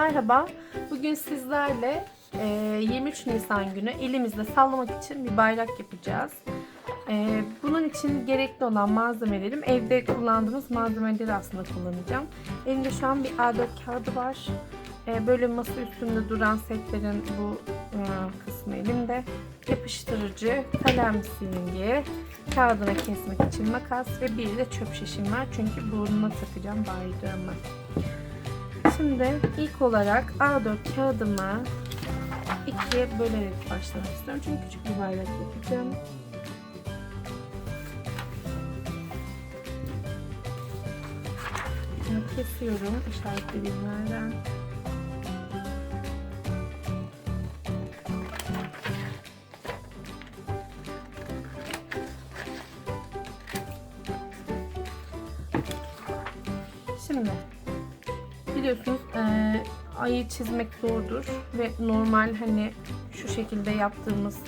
Merhaba, bugün sizlerle e, 23 Nisan günü elimizde sallamak için bir bayrak yapacağız. E, bunun için gerekli olan malzemelerim evde kullandığımız malzemeleri aslında kullanacağım. Elimde şu an bir A4 kağıdı var. E, böyle masa üstünde duran setlerin bu e, kısmı elimde. Yapıştırıcı, kalem silingi, kağıdına kesmek için makas ve bir de çöp şişim var. Çünkü burnuma takacağım bayrağımı. Şimdi ilk olarak A4 kağıdımı ikiye bölerek başlamak istiyorum. Çünkü küçük bir bayrak yapacağım. Kesiyorum işaretlediğim yerden. Ayı çizmek zordur ve normal hani şu şekilde yaptığımız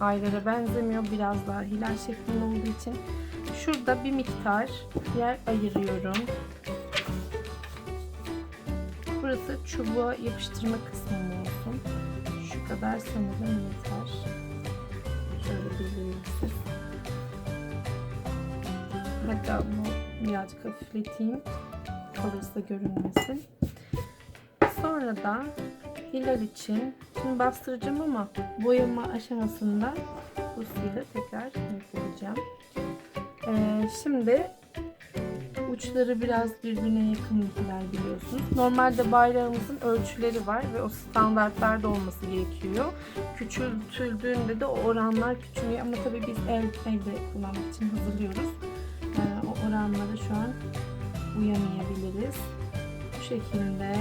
aylara benzemiyor. Biraz daha hilal şeklinde olduğu için şurada bir miktar yer ayırıyorum. Burası çubuğa yapıştırma kısmım olsun. Şu kadar sanırım yeter. Şöyle belirleyeyim Hatta bu birazcık hafifleteyim. Kalırsa görünmesin. Sonra da hilal için şimdi bastıracağım ama boyama aşamasında bu siyahı tekrar yükleyeceğim. Ee, şimdi uçları biraz birbirine yakın hilal biliyorsunuz. Normalde bayrağımızın ölçüleri var ve o standartlarda olması gerekiyor. Küçültüldüğünde de o oranlar küçülüyor ama tabii biz el, elde kullanmak için hazırlıyoruz. Ee, o oranlara şu an uyamayabiliriz. Bu şekilde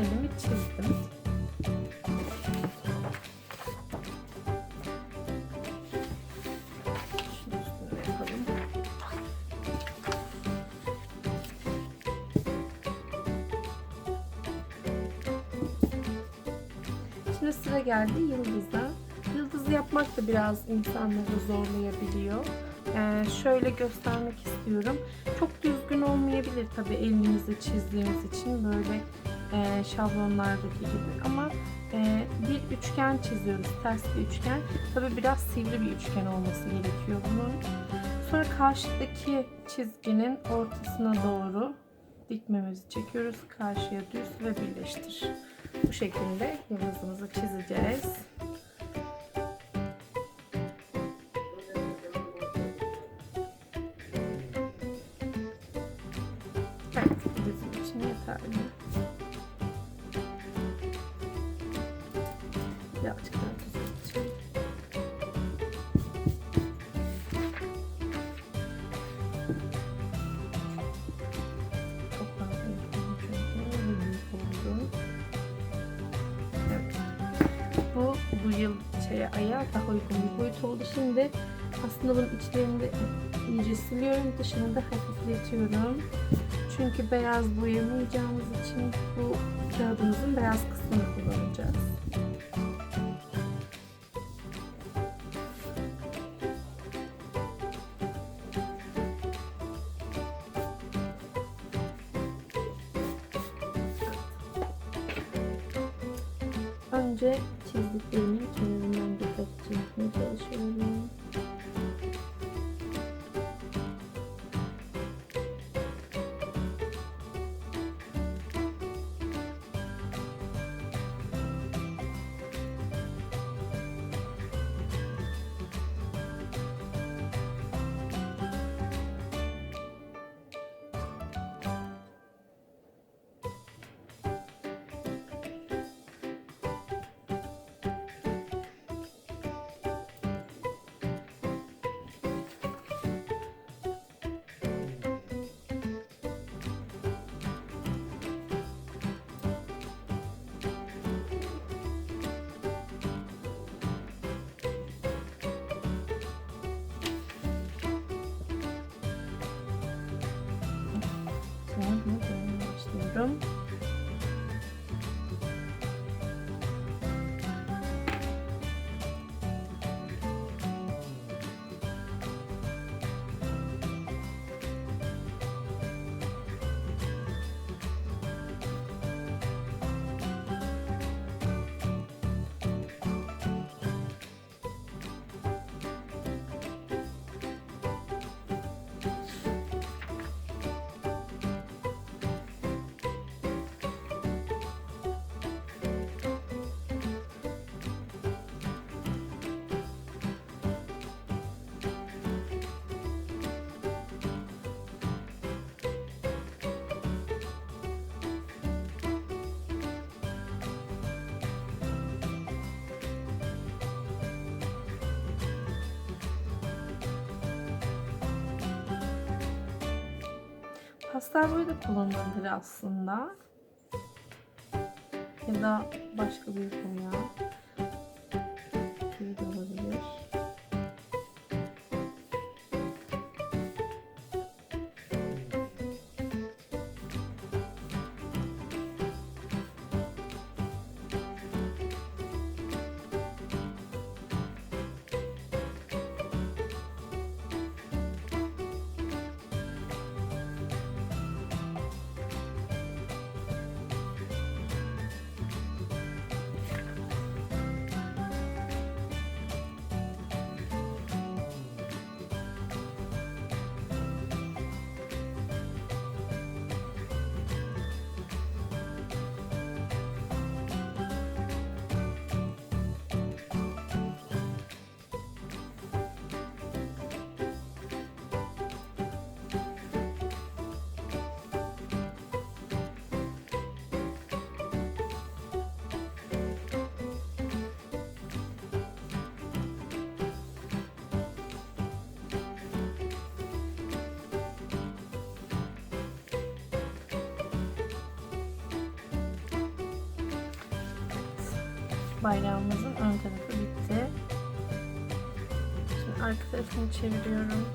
Hilalimi çizdim. Şimdi sıra geldi yıldıza. Yıldız yapmak da biraz insanları zorlayabiliyor. Ee, şöyle göstermek istiyorum. Çok düzgün olmayabilir tabii elinizle çizdiğiniz için böyle e, şablonlardaki gibi. Ama e, bir üçgen çiziyoruz ters bir üçgen. Tabii biraz sivri bir üçgen olması gerekiyor bunun. Sonra karşıdaki çizginin ortasına doğru dikmemizi çekiyoruz. Karşıya düz ve birleştir. Bu şekilde yıldızımızı çizeceğiz Birazcık daha düzelteceğim. Bu bu yıl şeye aya daha uygun bir boyut oldu. Şimdi aslında bunun içlerini de iyice siliyorum. Dışını da hafifletiyorum. Çünkü beyaz boyamayacağımız için bu kağıdımızın beyaz kısmını kullanacağız. Önce çizdiklerimin kenarından dikkatli yapmaya çalışıyorum. Então, Pastel boya da kullanılabilir aslında. Ya da başka bir boya. Bayrağımızın ön tarafı bitti. Şimdi arka tarafını çeviriyorum.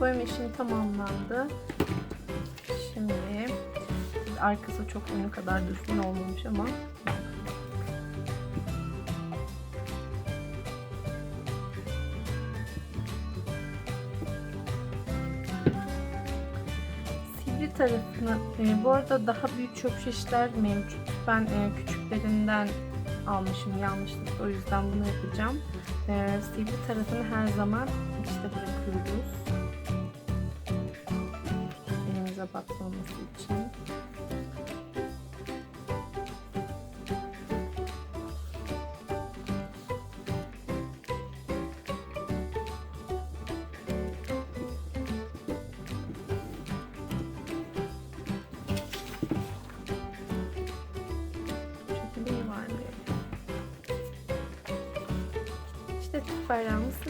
Boyama işlemi tamamlandı. Şimdi arkası çok ünlü kadar düzgün olmamış ama sivri tarafını e, bu arada daha büyük çöp şişler mevcut. Ben e, küçüklerinden almışım yanlışlıkla o yüzden bunu yapacağım. E, sivri tarafını her zaman işte bırakıyoruz. Elimize batmaması için. Bu